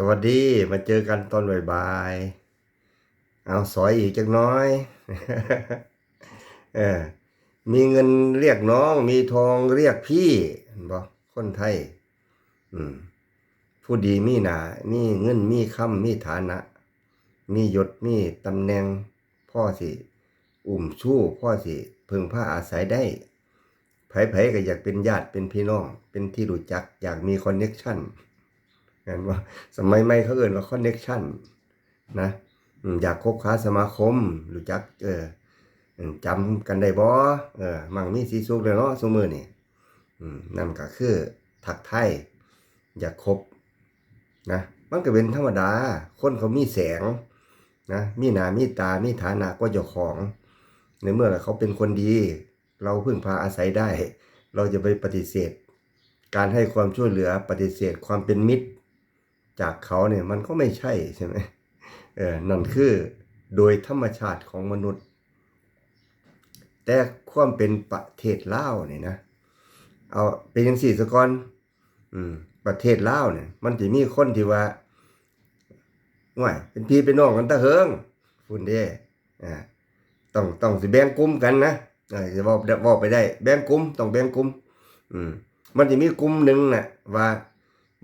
สวัสดีมาเจอกันตอนบ่ายๆเอาสอยอีกจักน้อยเออมีเงินเรียกน้อง มีทองเรียกพี่เห็นบ่คนไทย อืม ผู้ดีมีหนา มีเงินมีคำมีฐานะ มียศมีตำแหน่ง พ่อสิ อุ่มชู้พ่อสิ พึงผ้าอาศัยได้ไผ่ๆก็อยากเป็นญาติเป็นพี่น้อง เป็นที่รู้จัก อยากมีคอนเน็กชั่น เห็นว่าสมัยใหม่เขาเอ่นว่าคอนเน็กชันนะอยากคบค้าสมาคมรู้จักเออจำกันได้บ่เออมั่งมีสีสุขเลยเนาะซุมื้อนี่นั่นก็คือทักไทยอยากคบนะมันก็เป็นธรรมดา คนเขามีแสงนะมีหน้ามีตา มีฐานะก็เจ้าของ ในเมื่อเขาเป็นคนดี เราพึ่งพาอาศัยได้ เราจะไปปฏิเสธ การให้ความช่วยเหลือปฏิเสธความเป็นมิตร จากเขาเนี่ยมันก็ไม่ใช่ใช่ไหมเออนั่นคือโดยธรรมชาติของมนุษย์ แต่ความเป็นประเทศลาวเนี่ยนะเอาเป็นยังสี่สกอนอืมประเทศลาวเนี่ย มันจะมีคนที่ว่าว่าเป็นพี่เป็นน้องกันตะเหิงคุณเด้อ่าต้องต้องสิแบ่งกลุ่มกันนะเออจะบอกบอกไปได้ แบ่งกลุ่มต้องแบ่งกลุ่มอืมมันจะมีกลุ่มหนึ่งน่ะว่า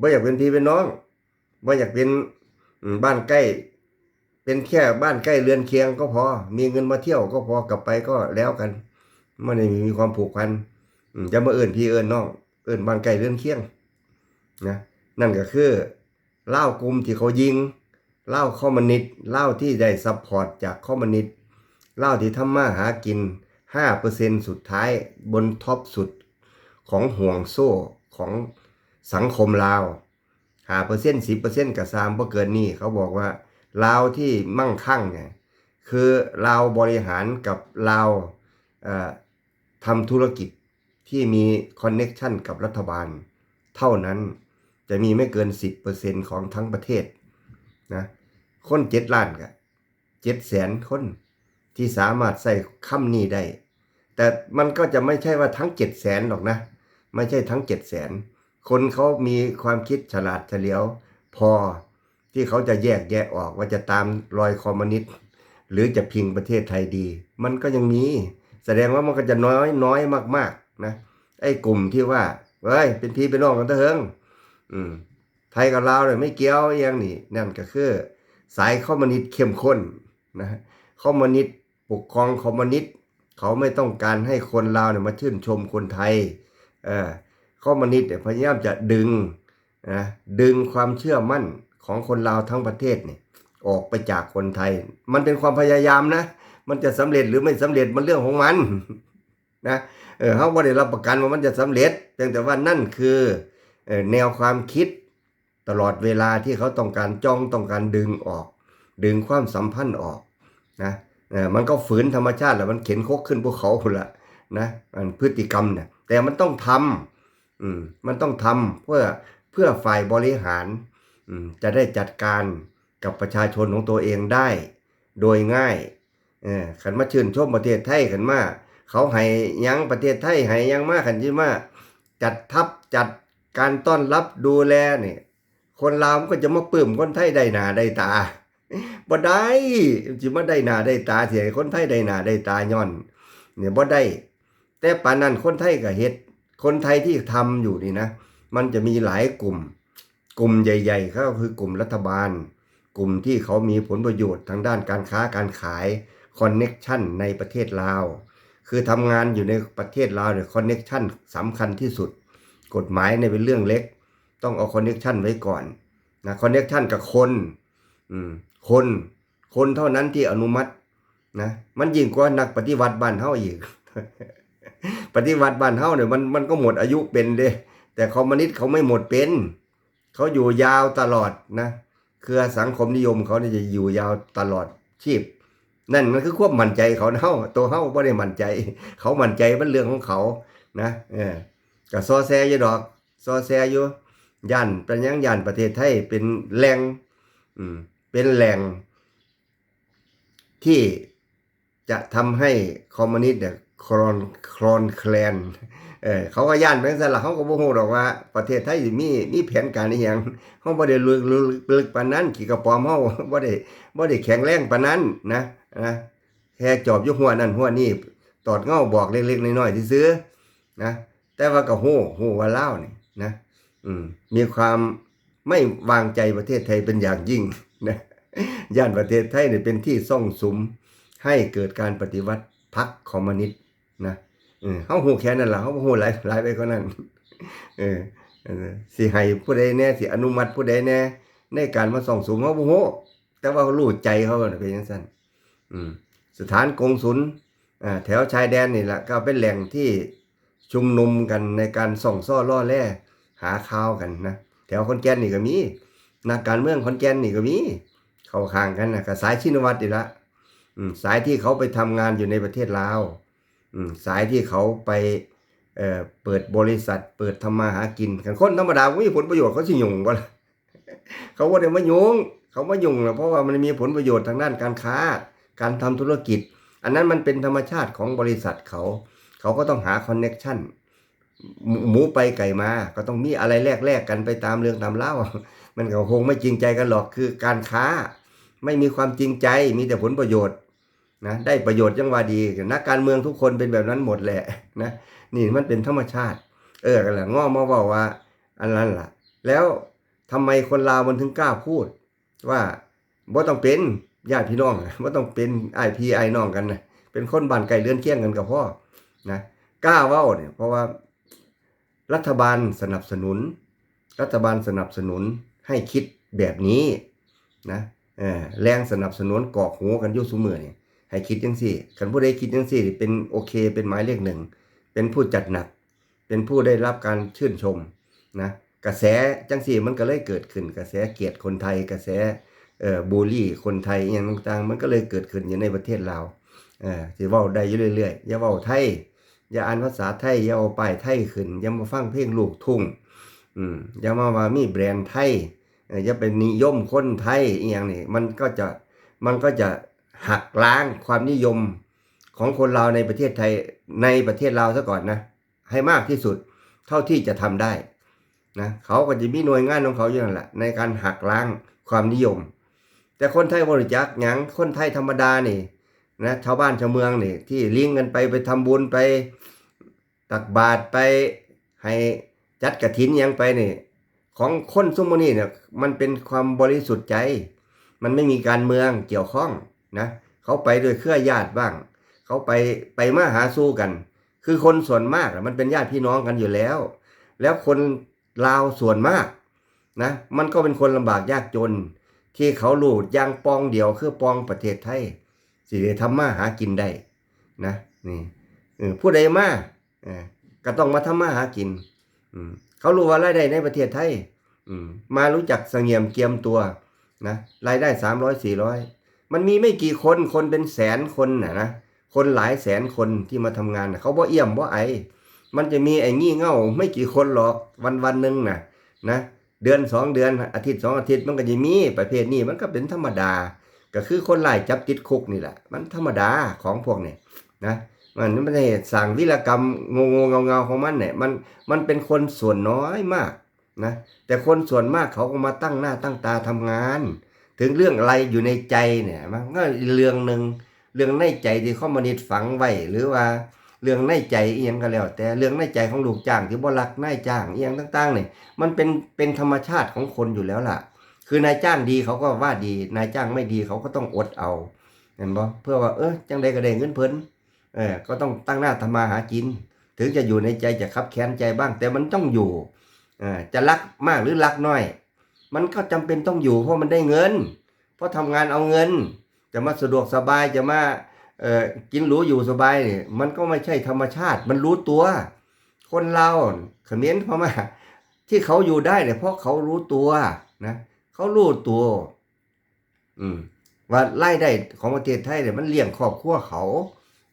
บ่อยากเป็นพี่เป็นน้อง บ่อยากเป็นบ้านใกล้ เป็นแค่บ้านใกล้เรือนเคียงก็พอ มีเงินมาเที่ยวก็พอกลับไปก็แล้วกันมันไม่มีความผูกพันจะมาเอื่นพี่เอื่นน้องเอื่นบ้านใกล้เรือนเคียงนะนั่นก็คือเล้ากลุ่มที่เขายิงเล้าคอมมนิตเล้าที่ได้ซัพพอร์ตจากคอมมนิตเล้าที่ทำมาหากิน 5%สุดท้ายบนท็อปสุดของห่วงโซ่ของสังคมลาว 5% 10%กับ3บ่เกินนี้เขาบอกว่าลาวที่มั่งคั่งเนี่ยคือลาวบริหารกับลาวเอ่อทำธุรกิจที่มีคอนเน็กชันกับรัฐบาล เท่านั้นจะมีไม่เกิน 10%ของทั้งประเทศนะคนเจ็ดล้านกับเจ็ดแสนคนที่สามารถใส่คำนี้ได้ แต่มันก็จะไม่ใช่ว่าทั้งเจ็ดแสนหรอกนะ ไม่ใช่ทั้งเจ็ดแสน คนเขามีความคิดฉลาดเฉลียว พอที่เขาจะแยกแยะออกว่าจะตามรอยคอมมิวนิสต์หรือจะพิงประเทศไทยดี มันก็ยังมี แสดงว่ามันก็จะน้อยน้อยมาก ๆ นะไอ้กลุ่มที่ว่าเฮ้ยเป็นพี่เป็นน้องกันเถอะเฮิงอืมไทยกับลาวเนี่ยไม่เกี่ยวอหยังนี่นั่นก็คือ สายคอมมิวนิสต์เข้มข้นนะคอมมิวนิสต์ปกครองคอมมิวนิสต์เขาไม่ต้องการให้คนลาวเนี่ยมาชื่นชมคนไทยเออ คอมมิวนิสต์เนี่ยพยายามจะดึงนะดึงความเชื่อมั่นของคนลาวทั้งประเทศเนี่ยออกไปจากคนไทย มันเป็นความพยายามนะ มันจะสำเร็จหรือไม่สำเร็จมันเรื่องของมันนะเออเขาไม่ได้รับประกันว่ามันจะสำเร็จเพียงแต่ว่านั่นคือออแนวความคิดตลอดเวลาที่เขาต้องการจ้องต้องการดึงออก ดึงความสัมพันธ์ออกนะเออมันก็ฝืนธรรมชาติแหละมันเข็นคกขึ้นภูเขาพุ่นละนะมันพฤติกรรมเนี่ยแต่มันต้องทำ อืมมันต้องทำเพื่อเพื่อฝ่ายบริหาร อืมจะได้จัดการกับประชาชนของตัวเองได้ โดยง่ายเออขันมาชื่นชมประเทศไทยขันมาเขาให้ยังประเทศไทยให้ยังมาขันที่มาจัดทัพจัดการต้อนรับดูแลเนี่ยคนลาวก็จะมาปลื้มคนไทยได้หนาได้ตาบ่ได้สิมาได้หนาได้ตาเสียคนไทยได้หนาได้ตาย้อน เนี่ยบ่ได้ แต่ป่านนั้นคนไทยก็เฮ็ด คนไทยที่ทำอยู่นี่นะ มันจะมีหลายกลุ่ม กลุ่มใหญ่ๆก็คือกลุ่มรัฐบาล กลุ่มที่เขามีผลประโยชน์ทางด้านการค้าการขายคอนเน็กชันในประเทศลาว คือทำงานอยู่ในประเทศลาวเนี่ยคอนเน็กชันสำคัญที่สุด กฎหมายเนี่ยเป็นเรื่องเล็ก ต้องเอาคอนเน็กชันไว้ก่อนนะคอนเน็กชันกับคนคน คนเท่านั้นที่อนุมัตินะ มันยิ่งกว่านักปฏิวัติบ้านเฮาอีก ปฏิวัติบ้านเฮาเนี่ยมันมันก็หมดอายุเป็นเด้แต่คอมมิวนิสต์เขาไม่หมดเป็น เขาอยู่ยาวตลอดนะเครือสังคมนิยมเขาเนี่ยจะอยู่ยาวตลอดชีพ นั่นมันคือความมั่นใจเขาเฮาตัวเฮาบ่ได้มั่นใจ เขามั่นใจมันเรื่องของเขานะเออก็ซอแซอยู่ดอกซอแซอยู่ย่านเป็นยังย่านประเทศไทยเป็นแหล่งอืมเป็นแหล่งที่จะทำให้คอมมิวนิสต์เนี่ย ครอนครอนแคลนเออเขาก็ย่านไปซั่นล่ะเขาก็บ่ฮู้ดอกว่า ประเทศไทยมีมีแผนการอีหยังเฮาบ่ได้ลึกลึกลึกปานนั้นขี้กระปอมเฮาบ่ได้บ่ได้แข็งแรงปานนั้นนะนะแค่จอบอยู่หัวนั่นหัวนี่ตอดเงาบอกเล็กๆน้อยๆซื่อนะแต่ว่าก็ฮู้ฮู้ว่าลาวนี่นะอืมมีความไม่วางใจประเทศไทยเป็นอย่างยิ่งนะย่านประเทศไทยเนี่ยเป็นที่ซ่องสุมให้เกิดการปฏิวัติพรรคคอมมิวนิสต์ นะเออเขาหูแค่นั้นล่ะเขาหูหลายหลายไปกว่านั้นเออสิให้ผู้ใดแน่สิอนุมัติผู้ใดแน่ ในการมาส่องสุมเขาบ่ฮู้แต่ว่าเขารู้ใจเขาเป็นจังซั่นอืมสถานกงสุลแถวชายแดนนี่แหละก็เป็นแหล่งที่ชุมนุมกันในการส่องซ่อล่อแร่หาข่าวกันนะแถวขอนแก่นนี่ก็มีนักการเมืองขอนแก่นนี่ก็มี เขาข้างกันนะกับสายชินวัตรนี่ละสายที่เขาไปทำงานอยู่ในประเทศลาว สายที่เขาไปเเปิดบริษัท เปิดทำมาหากินกันคนธรรมดาบ่มีผลประโยชน์เขาสิยุ่งบ่ล่ะเขาบ่ได้มายุ่งเขามายุ่งนะเพราะว่ามันมีผลประโยชน์ทางด้านการค้า การทำธุรกิจ อันนั้นมันเป็นธรรมชาติของบริษัทเขา เขาก็ต้องหาคอนเน็ชันหมูไปไก่มา ก็ต้องมีอะไรแลกแลกกันไปตามเรื่องตามเล่า มันก็คงไม่จริงใจกันหรอกคือการค้า ไม่มีความจริงใจมีแต่ผลประโยชน์ นะได้ประโยชน์ยังว่าดีนักการเมืองทุกคนเป็นแบบนั้นหมดแหละนะนี่มันเป็นธรรมชาติ เออกันแหละง้อมาบอกว่า อันนั้นล่ะ แล้วทำไมคนลาวมันถึงกล้าพูด ว่าบ่ต้องเป็นญาติพี่น้องบ่ต้องเป็นไอพีไอน้องกันนะเป็นคนบ้านไกลเลื่อนเคียงกันกับพ่อนะกล้าว้าเนี่ยเพราะว่ารัฐบาลสนับสนุน รัฐบาลสนับสนุนให้คิดแบบนี้นะแรงสนับสนุนกอกหูกันยู่ซุมือนี่ ให้คิดจังซี่คันผู้ใดคิดจังซี่ เป็นโอเค เป็นหมายเลขหนึ่ง เป็นผู้จัดหนัก เป็นผู้ได้รับการชื่นชมนะกระแสจังซี่มันก็เลยเกิดขึ้น กระแสเกียดคนไทย กระแสเอ่อบูลลี่คนไทยอย่างต่างๆ มันก็เลยเกิดขึ้นอยู่ในประเทศลาเออสิเว้าได้อยู่เรื่อยๆอย่าว้าไทยอย่าอ่านภาษาไทยอย่าเอาป้ายไทยขึ้นอย่ามาฟังเพลงลูกทุ่งอืมอย่ามาว่ามีแบรนด์ไทยอย่าเป็นนิยมคนไทยอีหยังนี่มันก็จะมันก็จะ หักล้างความนิยมของคนลาในประเทศไทยในประเทศลาซะก่อนนะ ให้มากที่สุดเท่าที่จะทำได้นะเขาก็จะมีหน่วยงานของเขาอยู่นั่นแหละในการหักล้างความนิยม แต่คนไทยบริจาคหยังคนไทยธรรมดานี่นะชาวบ้านชาวเมืองนี่ที่เลิงกันไปไปทำบุญไปตักบาตรไปให้จัดกระถินยังไปนี่ของคนซุมโมนี่เนี่ยมันเป็นความบริสุทธิ์ใจ มันไม่มีการเมืองเกี่ยวข้อง นะเขาไปโดยเครือญาติบ้าง เขาไปไปมาหาสู้กัน คือคนส่วนมากมันเป็นญาติพี่น้องกันอยู่แล้ว แล้วคนลาวส่วนมากนะมันก็เป็นคนลำบากยากจน ที่เขาหลูดยางปองเดียวคือปองประเทศไทยสิได้ทำมาหากินได้นะนี่ผู้ใดมาก็ต้องมาทำมาหากินเขารู้ว่ารายได้ในประเทศไทยมมารู้จักเสงี่ยมเกียมตัวนะรายได้สามร้อยสี่ร้อย มันมีไม่กี่คนคนเป็นแสนคนนะนะคนหลายแสนคนที่มาทำงานนะเขาบ่เอี่ยมบ่ไอ มันจะมีไอ้งี่เง่าไม่กี่คนหรอกวันวันหนึ่งนะนะเดือนสองเดือนอาทิตย์สองอาทิตย์มันก็จะมีประเภทนี้มันก็เป็นธรรมดา ก็คือคนไล่จับติดคุกนี่แหละ มันธรรมดาของพวกเนี่ยนะมันไม่ได้สั่งวิรกรรมงงงเงาของมันเนี่ยมันมันเป็นคนส่วนน้อยมากนะแต่คนส่วนมากเขาก็มาตั้งหน้าตั้งตาทำงาน ถึงเรื่องอะไรอยู่ในใจเนี่ยมันก็เรื่องหนึ่งเรื่องในใจที่คอมมิวนิตฝังไว้หรือว่าเรื่องในใจเอียงก็แล้ว แต่เรื่องในใจของลูกจ้างที่บ่รักนายจ้างเอียงต่างๆเนี่ยมันเป็นเป็นธรรมชาติของคนอยู่แล้วล่ะ คือนายจ้างดีเขาก็ว่าดี นายจ้างไม่ดีเขาก็ต้องอดเอาเห็นบ่เพื่อว่าเออจังใดก็ได้เงินเพิ่นเออก็ต้องตั้งหน้าทำมาหากิน ถึงจะอยู่ในใจจะคับแค้นใจบ้าง แต่มันต้องอยู่เออจะรักมากหรือรักน้อย มันก็จำเป็นต้องอยู่เพราะมันได้เงิน เพราะทำงานเอาเงิน จะมาสะดวกสบายจะมาเอ่อกินหรูอยู่สบายเนี่ยมันก็ไม่ใช่ธรรมชาติ มันรู้ตัว คนเราเขมรพม่าที่เขาอยู่ได้เนี่ยเพราะเขารู้ตัวนะเขารู้ตัว อืม ว่าไล่ได้ของประเทศไทยเนี่ยมันเลี้ยงครอบครัวเขา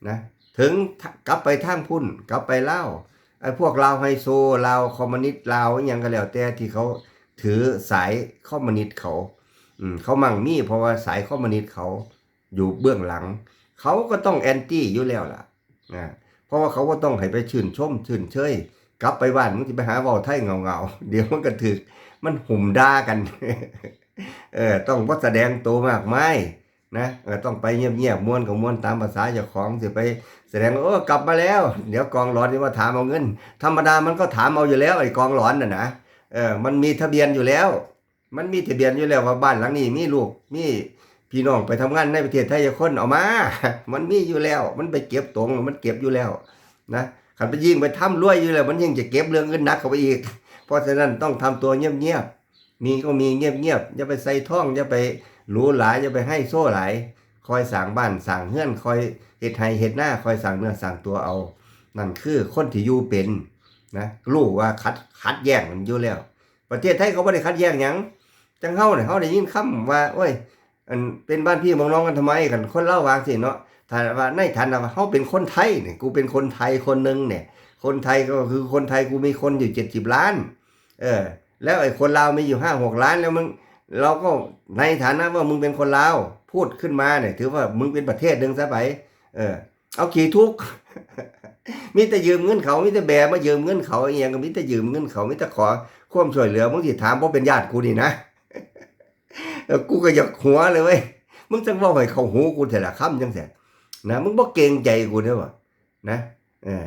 นะถึงกลับไปทางพุ่น กลับไปเล่าวไอ้พวกลาวไฮโซลาวคอมมิวนิสต์ลาวอหยังก็แล้วแต่ที่เขา ถือสายคอมนิตเขาอืมเขามั่งมีเพราะว่าสายคอมนิตเขาอยู่เบื้องหลัง เขาก็ต้องแอนตี้อยู่แล้วล่ะนะเพราะว่าเขาก็ต้องให้ไปชื่นชมชื่นเชยกลับไปบ้านมึงจะไปหาเว้าไทยเงาๆเดี๋ยวมันก็ถึกมันหุ่มด่ากัน เออต้องบ่แสดงตัวมากมายนะเออต้องไปเงียบๆม้วนกับม้วนตามภาษาเจ้าของสิไป แสดงว่าโอ้กลับมาแล้ว เดี๋ยวกองหลอนนี่มาถามเอาเงิน ธรรมดามันก็ถามเอาอยู่แล้วไอ้กองหลอนน่ะนะ เออมันมีทะเบียนอยู่แล้ว มันมีทะเบียนอยู่แล้วว่าบ้านหลังนี้มีลูกมีพี่น้องไปทำงานในประเทศไทยจะคนเอามา มันมีอยู่แล้ว มันไปเก็บตรงมันเก็บอยู่แล้วนะขันไปยิ่งไปทำรวยอยู่แล้ว มันยิ่งจะเก็บเรื่องเงินหนักเข้าไปอีก เพราะฉะนั้นต้องทำตัวเงียบๆ มีก็มีเงียบๆ อย่าไปใส่ท่อง อย่าไปหรูหราอย่าไปให้โซ่หลาย คอยสั่งบ้านสั่งเฮือน คอยเฮ็ดไห้เฮ็ดหน้า คอยสั่งเนื้อสั่งตัวเอา นั่นคือคนที่อยู่เป็น นะรู้ว่าคัดคัดแย่งมันอยู่แล้ว ประเทศไทยเขาไม่ได้คัดแย่งยังจังเฮาเนี่ยเฮาได้ยินคำว่าโอ้ยอันเป็นบ้านพี่มองน้องกันทำไมกันคนเล่าวางสิเนาะถ้าว่าในฐานะว่าเฮาเป็นคนไทยเนี่ยกูเป็นคนไทยคนหนึ่งเนี่ยคนไทยก็คือคนไทยกูมีคนอยู่70ล้าน เออ แล้วไอ้คนลาวมีอยู่5 6ล้านแล้วมึงเราก็ในฐานะว่ามึงเป็นคนลาวพูดขึ้นมาเนี่ยถือว่ามึงเป็นประเทศหนึ่งซะไป เออ เอาขี่ทุก มีแต่ยืมเงินเขามีแต่แบมายืมเงินเขาเองก็มีแต่ยืมเงินเขามีแต่ขอความช่วยเหลือมึงสิถามเพราะเป็นญาติกูนี่นะกูก็อยากหัวเลยเว้ยมึงจังว่าให้เขาหูกูแต่ละคำจังแสนะมึงบ่เกรงใจกูเด้อวะนะเออ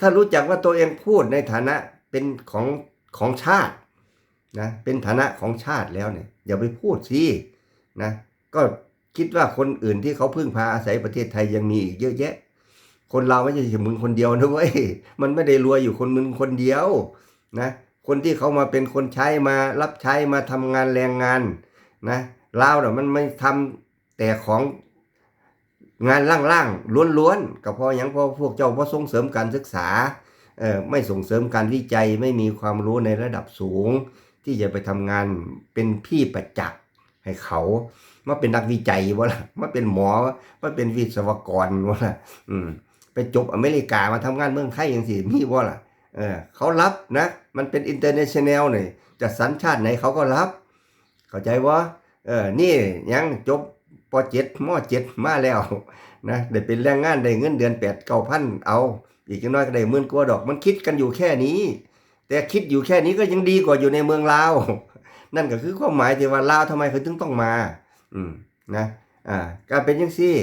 ถ้ารู้จักว่าตัวเองพูดในฐานะเป็นของของชาตินะเป็นฐานะของชาติแล้วเนี่ยอย่าไปพูดสินะก็คิดว่าคนอื่นที่เขาพึ่งพาอาศัยประเทศไทยยังมีอีกเยอะแยะ คนเราไม่ใช่มึงคนเดียวนะเว้ยมันไม่ได้รวยอยู่คนมึงคนเดียวนะคนที่เขามาเป็นคนใช้มารับใช้มาทำงานแรงงานนะลาวเนี่ยมันไม่ทำแต่ของงานล่างๆล้วนๆก็เพราะอย่างพราะพวกเจ้าเพราะส่งเสริมการศึกษาเออไม่ส่งเสริมการวิจัยไม่มีความรู้ในระดับสูง ที่จะไปทำงานเป็นพี่ประจักษ์ให้เขามาเป็นนักวิจัยวะล่ะมาเป็นหมอมาเป็นวิศวกรวะล่ะอืม จบอเมริกามาทำงานเมืองไทยอย่างสิมีบ่ล่ะเออเขารับนะ มันเป็นอินเตอร์เนชั่นแนลนี่จะสัญชาติไหนเขาก็รับ เข้าใจว่าเออนี่ยังจบปเจ็ดมเจ็ดมาแล้วนะได้เป็นแรงงานได้เงินเดือนแปดเก้าพันเอา อีกน้อยก็ได้หมื่นกว่าดอกมันคิดกันอยู่แค่นี้ แต่คิดอยู่แค่นี้ก็ยังดีกว่าอยู่ในเมืองลาวนั่นก็คือความหมายที่ว่าลาวทำไมเขาถึงต้องมา อืมนะอ่าการเป็นยังซี่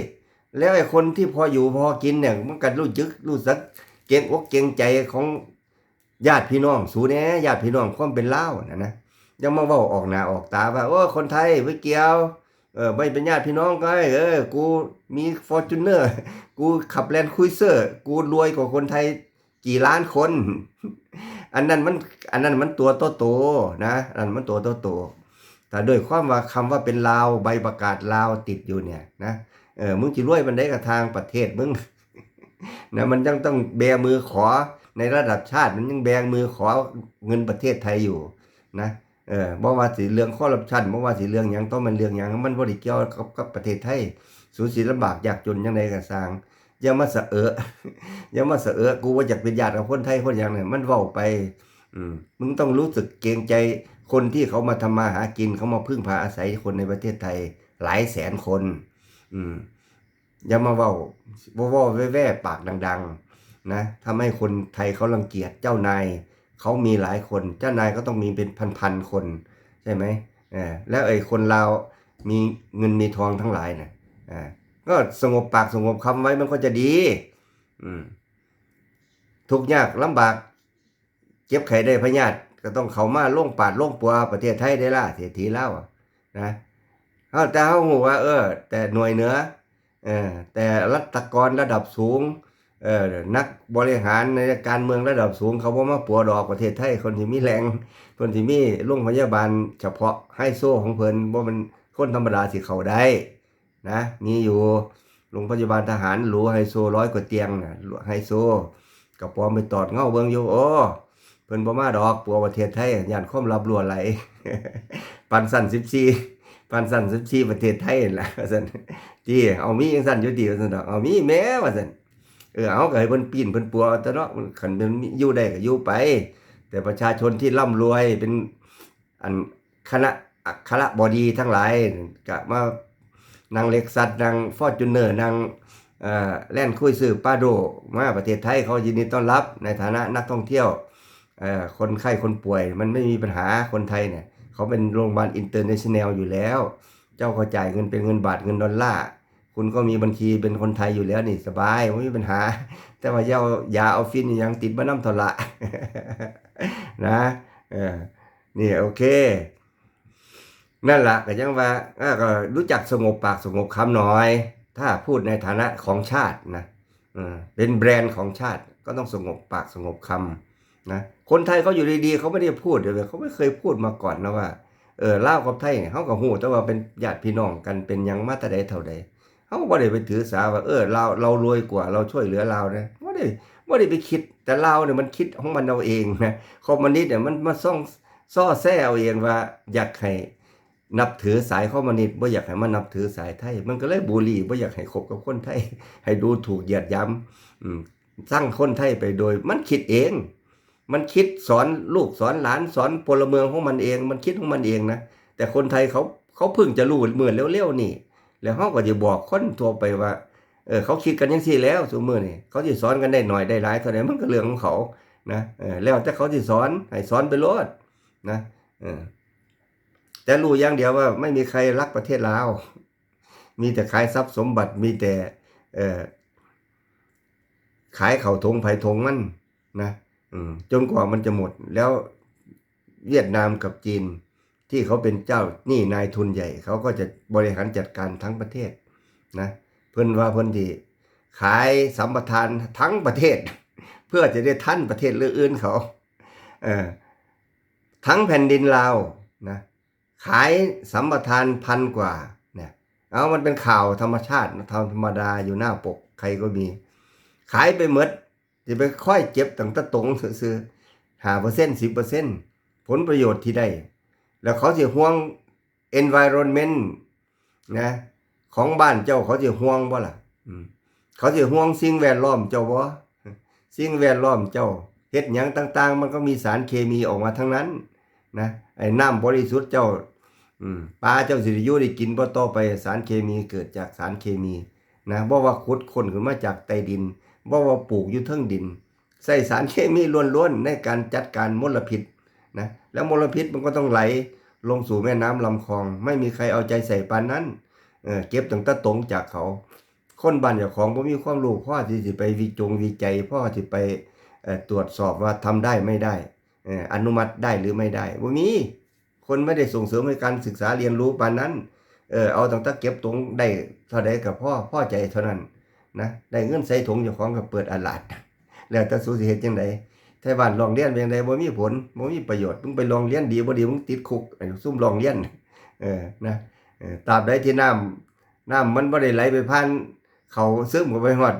แล้วไอ้คนที่พออยู่พอกินเนี่ยมันก็รู้จึกรู้สึกเกรงอกเกรงใจของญาติพี่น้องสูแน่ญาติพี่น้องความเป็นเล่านะนะยังมาว้าออกหน้าออกตาว่าโอ้คนไทยไม่เกี่ยวเออไม่เป็นญาติพี่น้องก็เออกูมีฟอร์จูเนอร์กูขับแลนด์คุยเซอร์กูรวยกว่าคนไทยกี่ล้านคน อันนั้นมันอันนั้นมันตัวโตโตนะอันนั้นมันตัวโตโต แต่ด้วยความว่าคำว่าเป็นลาวใบประกาศลาวติดอยู่เนี่ยนะเออมึงจะรวยมันได้กับทางประเทศมึงนะมันยังต้องแบมือขอในระดับชาติมันยังแบมือขอเงินประเทศไทยอยู่นะเออบ่ว่าสิเรื่องคอร์รัปชันบ่ว่าสิเรื่องหยังต้องมันเรื่องหยังมันบ่ได้เกี่ยวกับกับประเทศไทยสูญเสียลำบากยากจนยังไงก็สร้างอย่ามาสเอะอย่ามาสเอะกูว่าอยากเป็นญาติกับคนไทยคนอย่างเนี่ยมันเว้าไป อืมมึงต้องรู้สึกเกรงใจ คนที่เขามาทำมาหากินเขามาพึ่งพาอาศัยคนในประเทศไทย หลายแสนคน อืมอย่ามาเว้าว่าแว่ๆปากดัง ๆ นะทำให้คนไทยเขารังเกียจเจ้านายเขามีหลายคน เจ้านายก็ต้องมีเป็นพันๆคน ใช่ไหมเออแล้วไอ้คนลามีเงินมีทองทั้งหลายนะอ่าก็สงบปากสงบคำไว้มันก็จะดี อืมทุกข์ยากลำบาก เจ็บไข้ได้พยาธิ ก็ต้องเข้ามาล่งปาดล่งปัวประเทศไทยได้ล่ะเสียทีแล้วอะนะเอาแต่เฮาฮู้ว่า เออ แต่หน่วยเหนือเออแต่รัฐกรระดับสูงเออนักบริหารในการเมืองระดับสูง เขาบ่มาปัวดอกประเทศไทยคนที่มีแรงคนที่มีโรงพยาบาล เฉพาะให้โซ่ของเพิ่นบ่ามันคนธรรมดาสิเขาได้นะมีอยู่โรงพยาบาลทหารหรูไฮโซร้อยกว่าเตียงน่ะไฮโซก็ปลอมไปตอดเงาเบิ่งอยู่โอ้ เพิ่นบ่มาดอกปัวประเทศไทยย่านความลับรั่วไหลปันสั่น14ปันสั่น14ประเทศไทยนั่นล่ะว่าซั่นที่เอามีจังซั่นอยู่ติว่าซั่นดอกเอามีแหม้ว่าซั่นเออเอาก็ให้เพิ่นปีนเพิ่นปัวต่เนาะคันเพิ่นอยู่ได้ก็อยู่ไป แต่ประชาชนที่ร่ำรวยเป็นอันคณะอัครบดีทั้งหลายก็มานั่งเล็กซัสนั่งฟอร์จูเนอร์นั่งเอ่อแล่นคุยซื้อป้าโดมาประเทศไทยเขายินดีต้อนรับในฐานะนักท่องเที่ยว คนไข้คนป่วย มันไม่มีปัญหาคนไทยเนี่ย เขาเป็นโรงพยาบาลอินเตอร์เนชั่นแนลอยู่แล้ว เจ้าก็จ่ายเงินเป็นเงินบาทเงินดอลลาร์คุณก็มีบัญชีเป็นคนไทยอยู่แล้วนี่สบายไม่มีปัญหา แต่ว่าเจ้ายาเอาฟินยังติดบ้าน้ำทละนะเออนี่โอเค นั่นละก็ยังว่าก็รู้จักสงบปากสงบคำหน่อย ถ้าพูดในฐานะของชาตินะเป็นแบรนด์ของชาติก็ต้องสงบปากสงบคำ นะคนไทยเขาอยู่ดีๆเขาไม่ได้พูดเลยเขาไม่เคยพูดมาก่อนนะว่าเออลาวกับไทยเนี่ยเขาก็หูแต่ว่าเป็นญาติพี่น้องกันเป็นยังมาแต่ใดเท่าใดเขาก็ไม่ได้ไปถือสาว่าเออเราเรารวยกว่าเราช่วยเหลือเรานะไม่ได้ไม่ได้ไปคิดแต่เราเนี่ยมันคิดของมันเอาเองนะคอมมิวนิสต์เนี่ยมันมาซ่องซ่อแซ่เอาเองว่าอยากให้นับถือสายคอมมิวนิสต์บ่อยากให้มันนับถือสายไทย มันก็เลยบูลลี่บ่อยากให้คบกับคนไทย ให้ดูถูกเหยียดย้ำสร้างคนไทยไปโดย มันคิดเอง มันคิดสอนลูกสอนหลานสอนพลเมืองของมันเอง มันคิดของมันเองนะแต่คนไทยเขาเขาพิ่งจะรู้เหมือนเร็วๆนี่ แล้วเขาก็จะบอกคนทั่วไปว่าเออเขาคิดกันยังสี่แล้วสมมือนี่เขาจะสอนกันได้หน่อยได้หลายเท่าไหร่มันก็เรื่องของเขานะเออแล้วแต่เขาจะสอนให้สอนไปโลดนะเออแต่รู้อย่างเดียวว่าไม่มีใครรักประเทศลาวมีแต่ขายทรัพย์สมบัติมีแต่เออขายเข่าทงไผ่ทงมันนะ จนกว่ามันจะหมดแล้วเวียดนามกับจีน ที่เขาเป็นเจ้าหนี่นายทุนใหญ่ เขาก็จะบริหารจัดการทั้งประเทศนะเพิ่นว่าเพิ่นที่ขายสัมปทานทั้งประเทศ เพื่อจะได้ท่านประเทศเอื่นๆเขาเออทั้งแผ่นดินลาวนะขายสัมปทานพันกว่าเนี่ยเอามันเป็นข่าวธรรมชาติธรรมดาอยู่หน้าปกใครก็มี ขายไปหมด จะไปค่อยเจ็บตั้งแตะตรงซื้อหาเปอร์เซ็นต์สิบเปอร์เซ็นต์ผลประโยชน์ที่ได้ แล้วเขาจะห่วง environment นะของบ้านเจ้าเขาจะห่วงบ่ล่ะเขาจะห่วงสิ่งแวดล้อมเจ้าบ่สิ่งแวดล้อมเจ้าเฮ็ดหยังต่าง ๆ มันก็มีสารเคมีออกมาทั้งนั้นนะไอ้น้ำบริสุทธิ์เจ้าปลาเจ้าสิริยุได้กินบ่ต่อไปสารเคมีเกิดจากสารเคมีนะบ่ว่าขุดคนขึ้นมาจากใต้ดิน บ่ว่าปลูกอยู่เทิงดิน ใส่สารเคมีล้วนๆในการจัดการมลพิษนะแล้วมลพิษมันก็ต้องไหลลงสู่แม่น้ำลำคลอง ไม่มีใครเอาใจใส่ปานนั้นเออเก็บตั้งแต่ตรงจากเขา คนบ้านเจ้าของบ่มีความรู้พ่อที่สิไปวิจงวิจัยพ่อที่ไปตรวจสอบว่าทำได้ไม่ได้อออนุมัติได้หรือไม่ได้บ่มีคนไม่ได้ส่งเสริมให้การศึกษาเรียนรู้ปานนั้นเออเอาตั้งแต่เก็บตรงได้เท่าใดกับพ่อพ่อใจเท่านั้น นะได้เงินใส่ถุงเจ้าของก็เปิดอาลาดแล้วแต่สูสิเฮ็ดจังไดไทบ้านลองเรียนเป็นจังไดบ่มีผลบ่มีประโยชน์มึงไปลองเรียนดีบ่ดีมึงติดคุกไอ้ซุ่มลองเรียนเออนะเออตราบใดที่น้ำน้ำมันบ่ได้ไหลไปผ่าน เขาซึมเข้าไปฮอด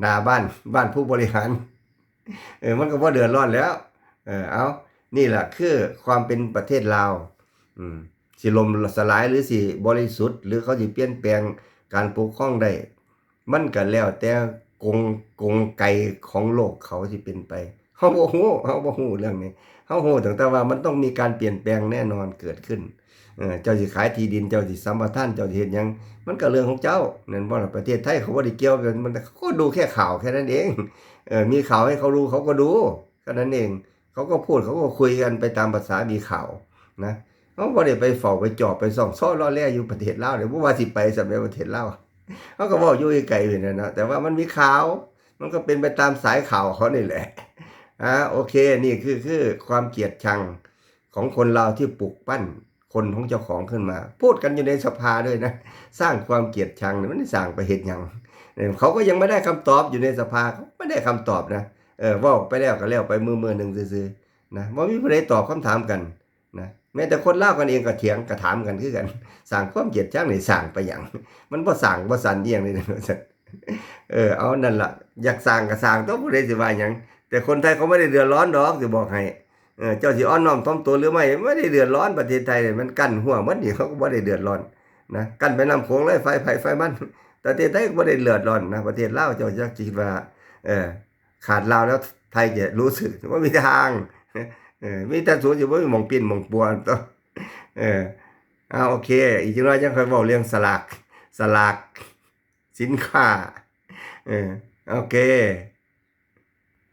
หน้าบ้านบ้านผู้บริหารเออมันก็บ่เดือดร้อนแล้วเออเอานี่แหละคือความเป็นประเทศลาวอืมสิลมสลายหรือสิบริสุทธิ์ หรือเขาสิเปลี่ยนแปลงการปกครองได้ มันก็แล้วแต่กงกงไกของโลกเขาสิเป็นไปเฮาบ่ฮู้เฮาบ่ฮู้เรื่องนี้เฮาฮู้ตั้งแต่ว่ามันต้องมีการเปลี่ยนแปลงแน่นอนเกิดขึ้นเออเจ้าสิขายที่ดินเจ้าสิสัมปทานเจ้าสิเฮ็ดหยัง มันก็เรื่องของเจ้านั่นบ่ล่ะประเทศไทยเขาบ่ได้เกี่ยวกันมันเขาก็ดูแค่ข่าวแค่นั้นเองเออมีข่าวให้เขารู้เขาก็ดูแค่นั้นเองเขาก็พูดเขาก็คุยกันไปตามภาษามีข่าวนะเขาบ่ได้ไปเฝ้าไปจอบไปส่องซ้อล้อแล่อยู่ประเทศลาวเดี๋ยวบ่ว่าสิไปสำหรับประเทศลาว เขาก็บอกอยู่ไกลๆไปนั่นนะแต่ว่ามันมีข่าว มันก็เป็นไปตามสายข่าวเขานี่แหละอ่าโอเคนี่คือคือความเกลียดชังของคนลาที่ปลุกปั้นคนของเจ้าของขึ้นมา พูดกันอยู่ในสภาด้วยนะ สร้างความเกลียดชังนี่มันได้สร้างไปเห็นยังเนี่ยเขาก็ยังไม่ได้คำตอบอยู่ในสภาเขาไม่ได้คำตอบนะเออว่าไปแล้วก็แล้วไปมือมือหนึ่งซื่อๆนะว่ามีผู้ใดตอบคำถามกัน ม้แต่คนเล่ากันเองก็เถียงก็ถามกันคือกันสั่งความเกลียดชังนี่สั่งไปอย่าง มันบ่สั่งบ่สั่นเอียงเลยนะเออเอานั่นล่ะอยากสั่งก็สั่งต้องผู้ใดสิว่าหยังแต่คนไทยเขาไม่ได้เดือดร้อนดอกสิบอกให้เออเจ้าสิอ้อนน้อมถ่อมตัวหรือไม่ไม่ได้เดือดร้อนประเทศไทยมันกั้นหัวมันนี่เขาก็บ่ได้เดือดร้อนนะกั้นไปนำโขงเลยไฟไฟไฟมันประเทศไทยก็บ่ได้เดือดร้อนนะประเทศลาวเจ้าจะคิดว่าเออขาดลาวแล้วไทยจะรู้สึกว่ามีทาง เออมีแต่สูงอยู่บ่มีหมองปีนหมองปวนต่อเออเอาโอเค อีกจังน้อยจังค่อยเว้าเรื่องสลากสลากสินค้าเออโอเค